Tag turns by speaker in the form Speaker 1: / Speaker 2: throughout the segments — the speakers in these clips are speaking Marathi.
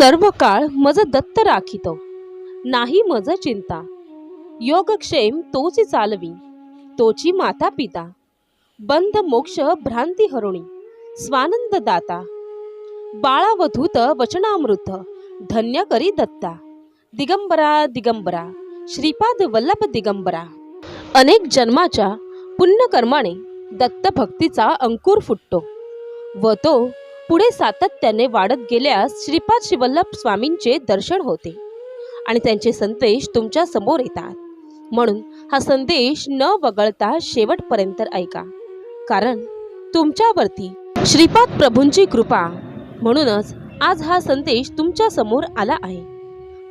Speaker 1: सर्व काळ मज दत्त राखित. नाही मज चिंता. योगक्षेम तोची चालवी तोची माता पिता बंध मोक्ष भ्रांती हरुणी स्वानंद दाता. बाळावधूत वचनामृत धन्य करी दत्ता. दिगंबरा दिगंबरा श्रीपाद वल्लभ दिगंबरा. अनेक जन्माच्या पुण्यकर्माने दत्तभक्तीचा अंकुर फुटतो. व तो पुढे सातत्याने वाढत गेल्यास श्रीपाद शिवल्लभ स्वामींचे दर्शन होते आणि त्यांचे संदेश तुमच्यासमोर येतात. म्हणून हा संदेश न वगळता शेवटपर्यंत ऐका. कारण तुमच्यावरती श्रीपाद प्रभूंची कृपा म्हणूनच आज हा संदेश तुमच्यासमोर आला आहे.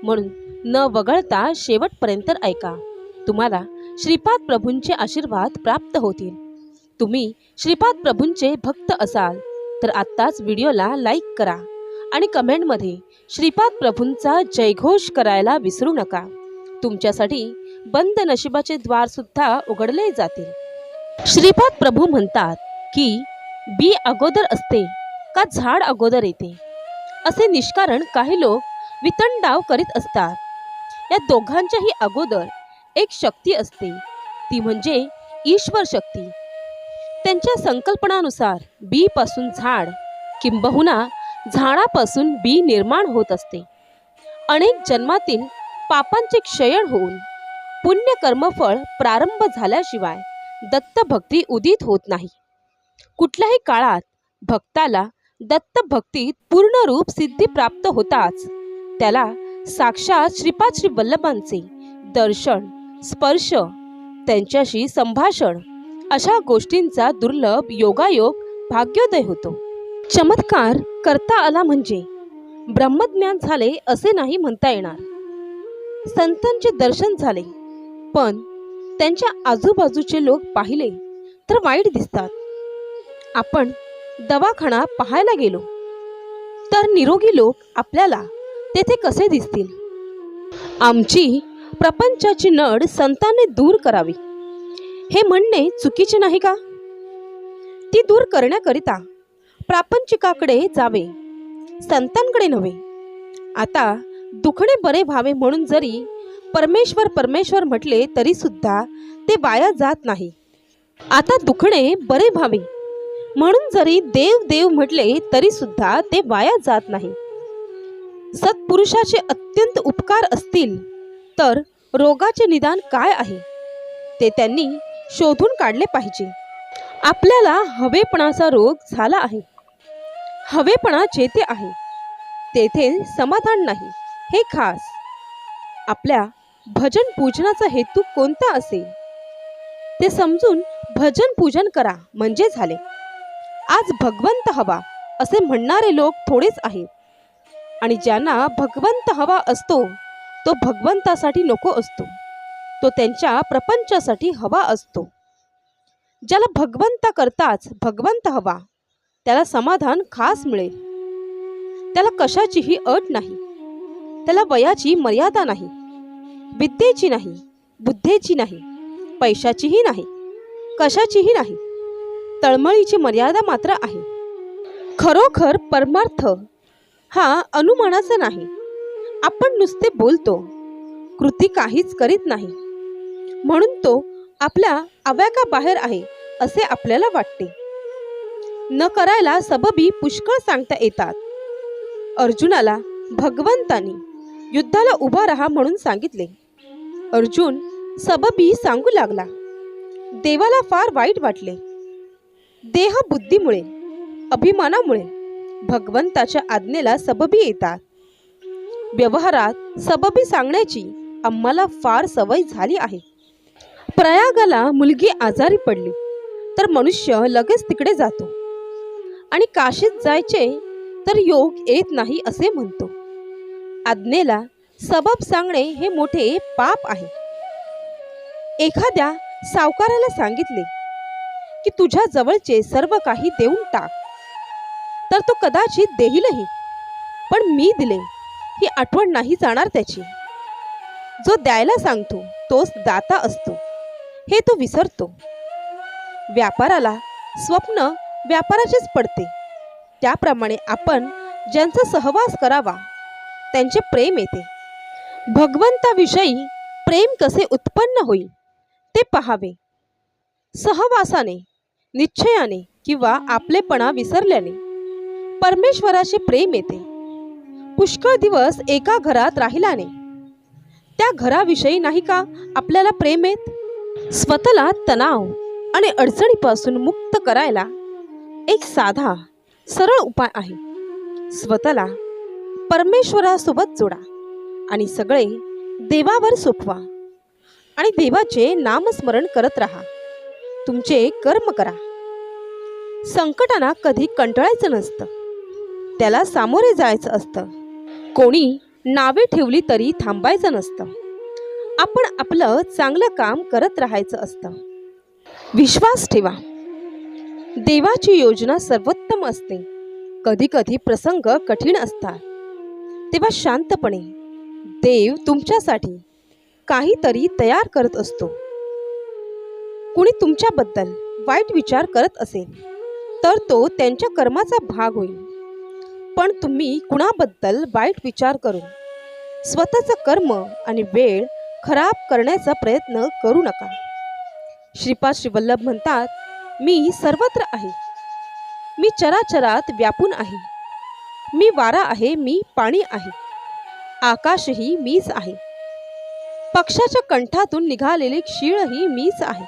Speaker 1: म्हणून न वगळता शेवटपर्यंत ऐका. तुम्हाला श्रीपाद प्रभूंचे आशीर्वाद प्राप्त होतील. तुम्ही श्रीपाद प्रभूंचे भक्त असाल. तर आत्ताच व्हिडिओला लाईक करा आणि कमेंटमध्ये श्रीपाद प्रभूंचा जयघोष करायला विसरू नका. तुमच्यासाठी बंद नशिबाचे द्वार सुद्धा उघडले जातील. श्रीपाद प्रभू म्हणतात की बी अगोदर असते का झाड अगोदर येते? असे निष्कारण काही लोक वितंडाव करीत असतात. या दोघांच्याही अगोदर एक शक्ती असते. ती म्हणजे ईश्वर शक्ती. त्यांच्या संकल्पनानुसार बी पासून झाड किंबहुना झाडापासून बी निर्माण होत असते. अनेक जन्मातील पापांचे क्षयण होऊन पुण्य कर्मफळ प्रारंभ झाल्याशिवाय दत्तभक्ती उदित होत नाही. कुठल्याही काळात भक्ताला दत्तभक्तीत पूर्ण रूप सिद्धी प्राप्त होताच त्याला साक्षात श्रीपाद श्री वल्लभांचे दर्शन स्पर्श त्यांच्याशी संभाषण अशा गोष्टींचा दुर्लभ योगायोग भाग्योदय होतो. चमत्कार करता आला म्हणजे ब्रह्मज्ञान झाले असे नाही म्हणता येणार. संतांचे दर्शन झाले पण त्यांच्या आजूबाजूचे लोक पाहिले तर वाईट दिसतात. आपण दवाखाना पाहायला गेलो तर निरोगी लोक आपल्याला तेथे कसे दिसतील? आमची प्रपंचाची नड संतांनी दूर करावी. हे म्हणणे चुकीचे नाही का? ती दूर करण्याकरिता प्रापंचिकाकडे जावे संतांकडे नव्हे. आता दुखणे बरे व्हावे म्हणून जरी परमेश्वर परमेश्वर म्हटले तरी सुद्धा ते वाया जात नाही. आता दुखणे बरे व्हावे म्हणून जरी देव देव म्हटले तरी सुद्धा ते वाया जात नाही. सत्पुरुषाचे अत्यंत उपकार असतील तर रोगाचे निदान काय आहे? ते त्यांनी शोधून काढले पाहिजे. आपल्याला हवेपणाचा रोग झाला आहे. हवेपणा जेथे आहे तेथे समाधान नाही. हे खास. आपल्या भजन पूजनाचा हेतू कोणता असेल? ते समजून भजन पूजन करा म्हणजे झाले. आज भगवंत हवा असे म्हणणारे लोक थोडेच आहेत. आणि ज्यांना भगवंत हवा असतो तो भगवंतासाठी नको असतो. तो त्यांच्या प्रपंचासाठी हवा असतो. ज्याला भगवंता करताच भगवंत हवा त्याला समाधान खास मिळेल. त्याला कशाचीही अट नाही. त्याला वयाची मर्यादा नाही विद्येची नाही बुद्धेची नाही पैशाचीही नाही कशाचीही नाही. तळमळीची मर्यादा मात्र आहे. खरोखर परमार्थ हा अनुमानाचा नाही. आपण नुसते बोलतो कृती काहीच करीत नाही. म्हणून तो आपल्या आव्याका बाहेर आहे असे आपल्याला वाटते. न करायला सबबी पुष्कळ सांगता येतात. अर्जुनाला भगवंतानी युद्धाला उभा राहा म्हणून सांगितले. अर्जुन सबबी सांगू लागला. देवाला फार वाईट वाटले. देह बुद्धीमुळे अभिमानामुळे भगवंताच्या आज्ञेला सबबी येतात. व्यवहारात सबबी सांगण्याची आम्हाला फार सवय झाली आहे. प्रयागाला मुलगी आजारी पडली. तर मनुष्य लगेच तिकडे जातो. आणि काशीत जायचे तर योग येत नाही असे म्हणतो. आज्ञेला सबब सांगणे हे मोठे पाप आहे. एखाद्या सावकाराला सांगितले की तुझ्या जवळचे सर्व काही देऊन टाक. तर तो कदाचित देईलही. पण मी दिले. ही आठवण नाही जाणार त्याची. जो द्यायला सांगतो तोच दाता असतो. हे तो विसरतो. व्यापाराला स्वप्न व्यापाराचेच पडते. त्याप्रमाणे आपण ज्यांचा सहवास करावा त्यांचे प्रेम येते. भगवंताविषयी प्रेम कसे उत्पन्न होईल ते पहावे. सहवासाने निश्चयाने किंवा आपलेपणा विसरल्याने परमेश्वराचे प्रेम येते. पुष्कळ दिवस एका घरात राहिल्याने त्या घराविषयी नाही का आपल्याला प्रेम येत? स्वतःला तणाव आणि अडचणीपासून मुक्त करायला एक साधा सरळ उपाय आहे. स्वतःला परमेश्वरासोबत जोडा आणि सगळे देवावर सोपवा आणि देवाचे नामस्मरण करत राहा. तुमचे कर्म करा. संकटांना कधी कंटाळायचं नसतं. त्याला सामोरे जायचं असतं. कोणी नावे ठेवली तरी थांबायचं नसतं. आपण आपलं चांगलं काम करत राहायचं असतं. विश्वास ठेवा. देवाची योजना सर्वोत्तम असते. कधी कधी प्रसंग कठीण असतात. तेव्हा शांतपणे देव तुमच्यासाठी काहीतरी तयार करत असतो. कुणी तुमच्याबद्दल वाईट विचार करत असेल तर तो त्यांच्या कर्माचा भाग होईल. पण तुम्ही कुणाबद्दल वाईट विचार करून स्वतःचं कर्म आणि वेळ खराब करण्याचा प्रयत्न करू नका. श्रीपाद श्रीवल्लभ म्हणतात मी सर्वत्र आहे. मी चराचरात व्यापून आहे. मी वारा आहे मी पाणी आहे. आकाशही मीच आहे. पक्षाच्या कंठातून निघालेले क्षीळही मीच आहे.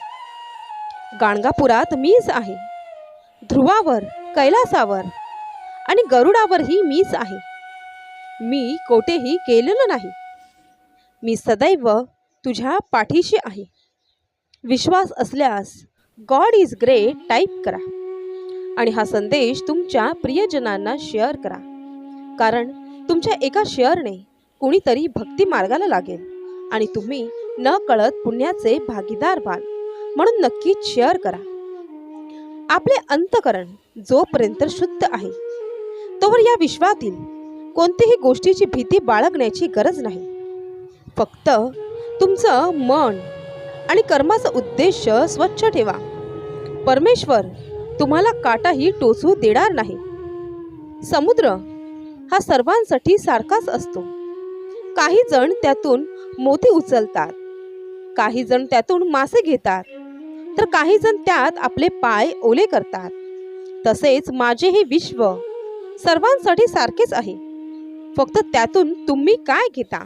Speaker 1: गाणगापुरात मीच आहे. ध्रुवावर कैलासावर आणि गरुडावरही मीच आहे. मी कोठेही केलेलं नाही. मी सदैव तुझ्या पाठीशी आहे. विश्वास असल्यास गॉड इज ग्रेट टाईप करा. आणि हा संदेश तुमच्या प्रियजनांना शेअर करा. कारण तुमच्या एका शेअरने कुणीतरी भक्ती मार्गाला लागेल आणि तुम्ही न कळत पुण्याचे भागीदार व्हाल. म्हणून नक्कीच शेअर करा. आपले अंतकरण जोपर्यंत शुद्ध आहे तोवर या विश्वातील कोणतीही गोष्टीची भीती बाळगण्याची गरज नाही. फक्त तुमचं मन आणि कर्माचं उद्देश स्वच्छ ठेवा. परमेश्वर तुम्हाला काटाही टोचू देणार नाही. समुद्र हा सर्वांसाठी सारखाच असतो. काही जण त्यातून मोती उचलतात काही जण त्यातून मासे घेतात तर काही जण त्यात आपले पाय ओले करतात. तसेच माझे हे विश्व सर्वांसाठी सारखेच आहे. फक्त त्यातून तुम्ही काय घेता?